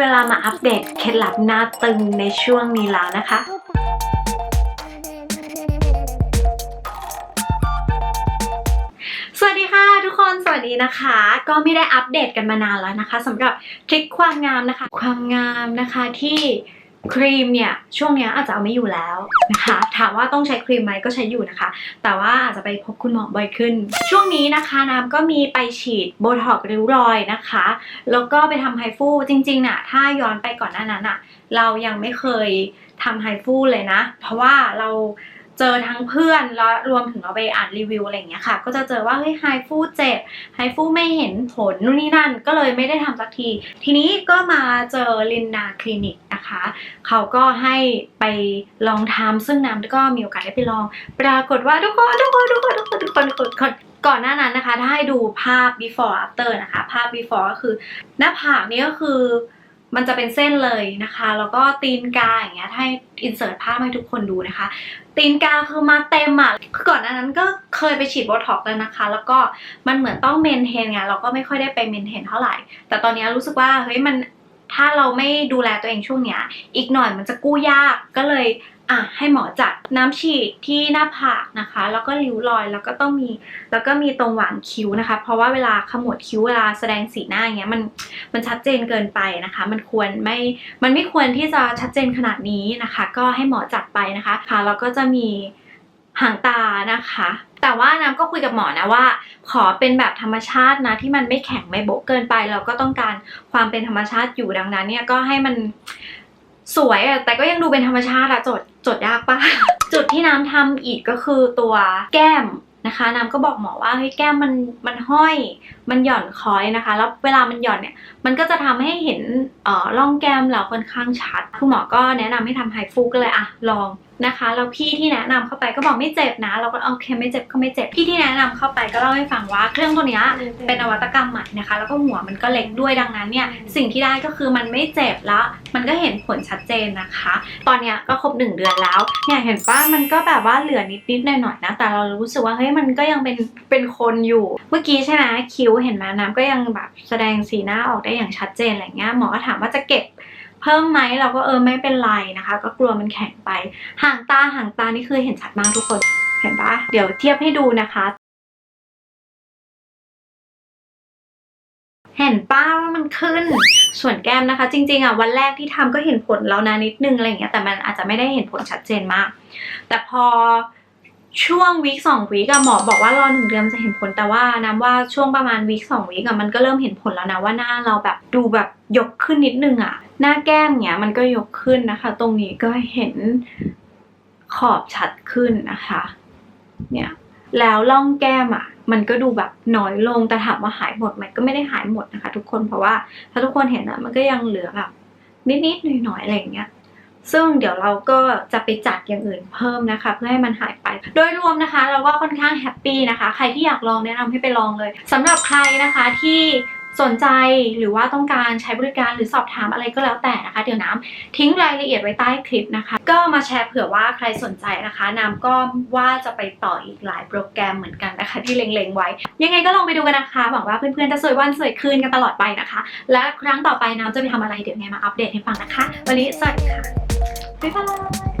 เวลามาอัปเดตเคล็ดลับหน้าตึงในช่วงนี้แล้วนะคะสวัสดีค่ะทุกคนสวัสดีนะคะ ก็ไม่ได้อัปเดตกันมานานแล้วนะคะสำหรับทริคความงามนะคะ ความงามนะคะที่ ครีมเนี่ยช่วงนี้อาจจะเอาไม่อยู่แล้วนะคะถามว่าต้องใช้ครีมไหมก็ใช้อยู่นะคะ แต่ว่าอาจจะไปพบคุณหมอบ่อยขึ้น ช่วงนี้นะคะน้ำก็มีไปฉีดโบท็อกริ้วรอยนะคะ แล้วก็ไปทำไฮฟูจริงๆน่ะถ้าย้อนไปก่อนหน้านั้นอะเรายังไม่เคยทำไฮฟูเลยนะ เพราะว่าเรา เจอทั้งเพื่อนแล้วรวมถึงเราไปอ่านรีวิวอะไรอย่างเงี้ยค่ะ ก็จะเจอว่าเฮ้ยไฮฟูเจ็บไฮฟูไม่เห็นผลนู่นนี่นั่น ก็เลยไม่ได้ทำสักที ทีนี้ก็มาเจอลินนาคลินิกนะคะเขาก็ให้ไปลองทำซึ่งน้ำก็มีโอกาสได้ไปลอง ปรากฏว่าทุกคนทุกคนทุกคนทุกคนทุกคนทุกคนก่อนหน้านั้นนะคะ ถ้าให้ดูภาพ before after นะคะ ภาพ before ก็คือ หน้าผากนี่ก็คือ มันจะเป็นเส้นเลยนะคะ แล้วก็ตีนกาอย่างเงี้ยให้อินเสิร์ตภาพให้ทุกคนดูนะคะ ตีนกาคือมาเต็มอะคือก่อนหน้านั้นก็เคยไปฉีดโบท็อกแล้วนะคะ แล้วก็มันเหมือนต้องเมนเทนไงเราก็ไม่ค่อยได้ไปเมนเทนเท่าไหร่ แต่ตอนนี้รู้สึกว่าเฮ้ยมันถ้าเราไม่ดูแลตัวเองช่วงเนี้ย อีกหน่อยมันจะกู้ยากก็เลย อะให้หมอจัดน้ำฉีดที่หน้าผากนะคะ แล้วก็ริ้วรอยแล้วก็ต้องมีแล้วก็มีตรงหวางคิ้วนะคะ เพราะว่าเวลาขมวดคิ้วเวลาแสดงสีหน้าอย่างเงี้ยมันมันชัดเจนเกินไปนะคะ มันควรไม่มันไม่ควรที่จะชัดเจนขนาดนี้นะคะ ก็ให้หมอจัดไปนะคะค่ะแล้วก็จะมีหางตานะคะ แต่ว่าน้ำก็คุยกับหมอนะว่า ขอเป็นแบบธรรมชาตินะที่มันไม่แข็งไม่โบะเกินไป เราก็ต้องการความเป็นธรรมชาติอยู่ดังนั้นเนี่ยก็ให้มัน สวยอะแต่ก็ยังดูเป็นธรรมชาติอะจดจดยากปะ จุดที่น้ำทำอีกก็คือตัวแก้มนะคะน้ำก็บอกหมอว่าเฮ้ยแก้มมันมันห้อย มันหย่อนคอยนะคะ แล้วเวลามันหย่อนเนี่ยมันก็จะทำให้เห็นเอ่อร่องแก้มเราค่อนข้างชัดคุณหมอก็แนะนำให้ทำไฮฟูก็เลยอะลอง นะคะแล้วพี่ที่แนะนำเข้าไปก็บอกไม่เจ็บนะ เราก็โอเคไม่เจ็บก็ไม่เจ็บพี่ที่แนะนำเข้าไปก็เล่าให้ฟังว่าเครื่องตัวเนี้ยเป็นนวัตกรรมใหม่นะคะ แล้วก็หัวมันก็เล็กด้วยดังนั้นเนี่ยสิ่งที่ได้ก็คือมันไม่เจ็บแล้ว มันก็เห็นผลชัดเจนนะคะ ตอนเนี้ยก็ครบหนึ่งเดือนแล้วเนี่ยเห็นป้ามันก็แบบว่าเหลือนิดนิดๆหน่อยหน่อยๆนะแต่เรารู้สึกว่าเฮ้ยมันก็ยังเป็นเป็นคนอยู่ เมื่อกี้ใช่ไหมคิ้วเห็นไหมน้ำก็ยังแบบแสดงสีหน้าออกได้อย่างชัดเจนอะไรเงี้ยหมอก็ถามว่าจะเก็บ เพิ่มไหมเราก็เออไม่เป็นไรนะคะ ก็กลัวมันแข็งไป ห่างตาห่างตานี่คือเห็นชัดมากทุกคนเห็นปะเดี๋ยวเทียบให้ดูนะคะ เห็นป้าว่ามันขึ้นส่วนแก้มนะคะ จริงๆอะวันแรกที่ทำก็เห็นผลแล้วนะนิดนึงอะไรอย่างเงี้ยแต่มันอาจจะไม่ได้เห็นผลชัดเจนมาก แต่พอ ช่วงวีคสองวีคอะหมอบอกว่ารอหนึ่งเดือนมันจะเห็นผลแต่ว่าน้ำว่าช่วงประมาณวีคสองวีคอะมันก็เริ่มเห็นผลแล้วนะว่าหน้าเราแบบดูแบบยกขึ้นนิดนึงอะหน้าแก้มเนี้ยมันก็ยกขึ้นนะคะ ตรงนี้ก็เห็นขอบชัดขึ้นนะคะ เนี่ยแล้วล่องแก้มอะมันก็ดูแบบน้อยลงแต่ถามว่าหายหมดไหมก็ไม่ได้หายหมดนะคะ ทุกคนเพราะว่าถ้าทุกคนเห็นอะมันก็ยังเหลือแบบนิดๆหน่อยๆอะไรอย่างเงี้ย ซึ่งเดี๋ยวเราก็จะไปจัดอย่างอื่นเพิ่มนะคะ เพื่อให้มันหายไป โดยรวมนะคะ เราก็ค่อนข้างแฮปปี้นะคะ ใครที่อยากลองแนะนำให้ไปลองเลยสำหรับใครนะคะที่สนใจหรือว่าต้องการใช้บริการหรือสอบถามอะไรก็แล้วแต่นะคะ เดี๋ยวน้ำทิ้งรายละเอียดไว้ใต้คลิปนะคะ ก็มาแชร์เผื่อว่าใครสนใจนะคะน้ำก็ว่าจะไปต่ออีกหลายโปรแกรมเหมือนกันนะคะ ที่เล็งๆไว้ ยังไงก็ลองไปดูกันนะคะหวังว่าเพื่อนๆจะสวยวันสวยคืนกันตลอดไปนะคะ และครั้งต่อไปน้ำจะไปทำอะไรเดี๋ยวไงมาอัปเดตให้ฟังนะคะ วันนี้สวัสดีค่ะ บ๊ายบาย